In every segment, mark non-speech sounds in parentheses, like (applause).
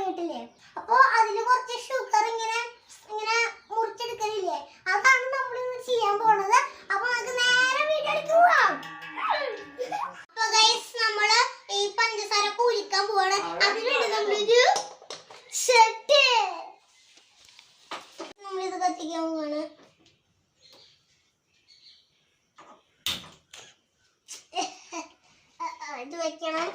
തുടങ്ങിയിട്ടില്ലേ അപ്പോ അതിൽ കുറച്ച് ഷുഗർ ഇങ്ങനെ ഇങ്ങനെ മുറിച്ചെടുക്കലില്ലേ? അതാണ് നമ്മൾ ഇന്ന് ചെയ്യാൻ പോണത്. അപ്പൊ നമുക്ക് നേരെ വീടെടുത്ത് പോവാം. അപ്പൊ ഗൈസ് നമ്മൾ ഈ പഞ്ചസാര കൂലിക്കാൻ പോവാണ്. അതിനുവേണ്ടി നമ്മളൊരു ഷർട്ട് നമ്മളിത് കത്തിക്കാൻ പോവാണ്. ഇത് വെക്കണം.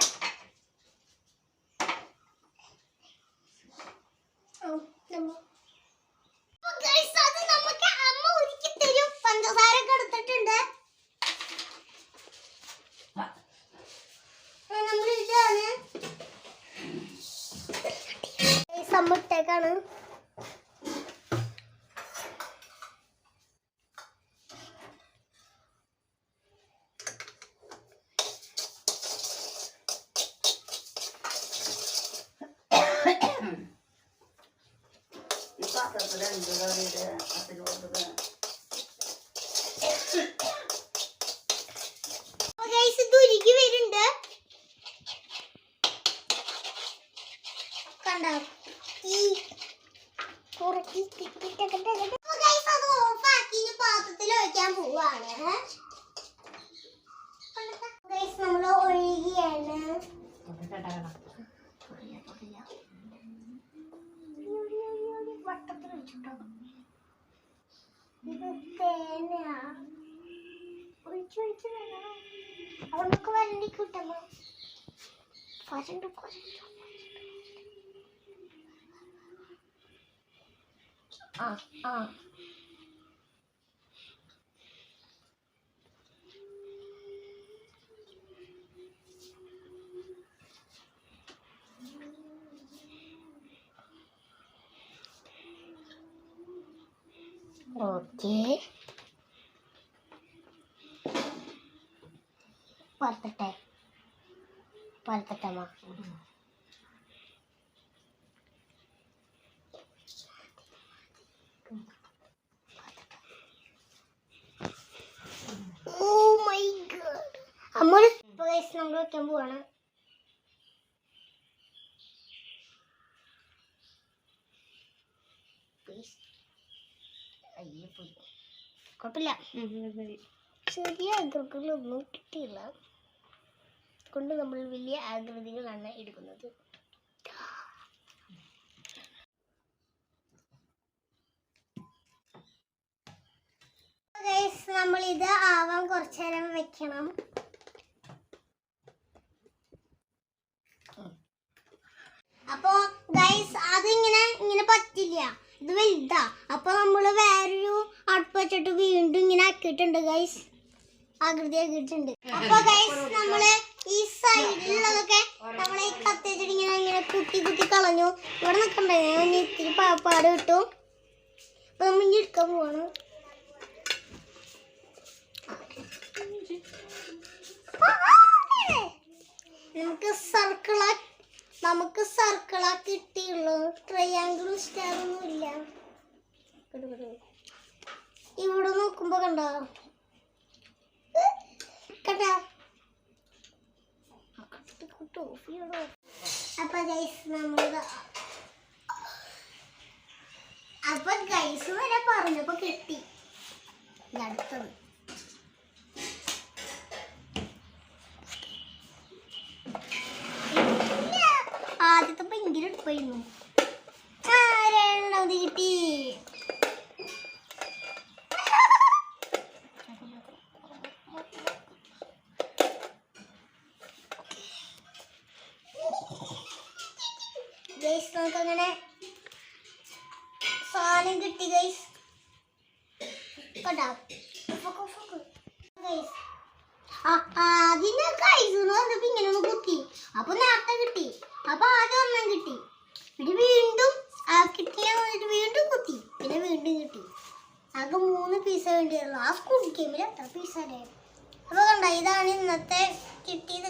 അമ്മ ഇട്ടേക്കാണ് (coughs) ഈ പാത്രത്തിൽ എന്ത് കറിയുടെ പാത്രത്തിൽ ഒഴിക്കാൻ പോവാണ്. നമ്മൾ ഒഴുകിയാണ് വട്ടത്തിൽ ഒഴിച്ചിട്ടോ ഇത് തേങ്ങയാ. ഒഴിച്ച് ഒഴിച്ച് വേണം. അവൾക്ക് വരണ്ടി കിട്ടണം വരണ്ട് ആ uh, uh. Okay. Perfect. Perfect, Mom. വെക്കാൻ പോവാണ്. Please. അയ്യോ പോയി. കുഴപ്പമില്ല ചെറിയ ആകൃതികളൊന്നും കിട്ടിയില്ല. കൊണ്ട് നമ്മൾ വലിയ ആകൃതികളാണ് എടുക്കുന്നത്. നമ്മളിത് ആവാൻ കുറച്ചു നേരം വെക്കണം. അപ്പോ ഗൈസ് അതിങ്ങനെ ഇങ്ങനെ പറ്റില്ല. ഇത് വലുതാ. അപ്പൊ നമ്മൾ വേറൊരു അടുപ്പ് വെച്ചിട്ട് വീണ്ടും ഇങ്ങനെ ആക്കിയിട്ടുണ്ട് ഗൈസ് ആകൃതി ആക്കിയിട്ടുണ്ട്. അപ്പൊ ഗൈസ് നമ്മൾ ഈ സൈഡിലുള്ളതൊക്കെ നമ്മളെ ഈ കത്തിച്ചിട്ട് ഇങ്ങനെ ഇങ്ങനെ കുത്തി കുത്തി കളഞ്ഞു. ഇവിടെ നിക്കണ്ടേ? ഞാൻ ഇത്തിരി പാപ്പാട് പാട് കിട്ടും. അപ്പൊ നമ്മൾ ഇനി എടുക്കാൻ പോവാണ്. കിട്ടിയുള്ളൂ. ട്രയാങ്കിളും സ്റ്റാറൊന്നും ഇല്ല. ഇവിടെ നോക്കുമ്പോ കണ്ടോ? കണ്ടോ? അപ്പൊ ഗൈസ് നമ്മൾ അപ്പൊ ഗൈസ് വരെ പറഞ്ഞപ്പോ കിട്ടി. അടുത്തത് ഇല്ല. ആദ്യത്തെ ആ രണ്ടാമത് കിട്ടി. ഗൈസ് നമുക്കങ്ങനെ സാധനം കിട്ടി ഗൈസ് കണ്ടോ. ഗൈസ് ആ, അതിന് കൈസ് ഇങ്ങനെ ഒന്ന് കുത്തി. അപ്പൊ നേരത്തെ കിട്ടി. അപ്പൊ ആദ്യം ഒന്നും കിട്ടി. പിന്നെ വീണ്ടും ആ കിട്ടിയ വീണ്ടും കുത്തി. പിന്നെ വീണ്ടും കിട്ടി. ആകെ മൂന്ന് പീസ വേണ്ടിയുള്ളൂ. ആ സ്കൂൾ ഗെയിമിൽ എത്ര പീസ അപ്പൊ കണ്ട ഇതാണ് ഇന്നത്തെ കിട്ടിയത്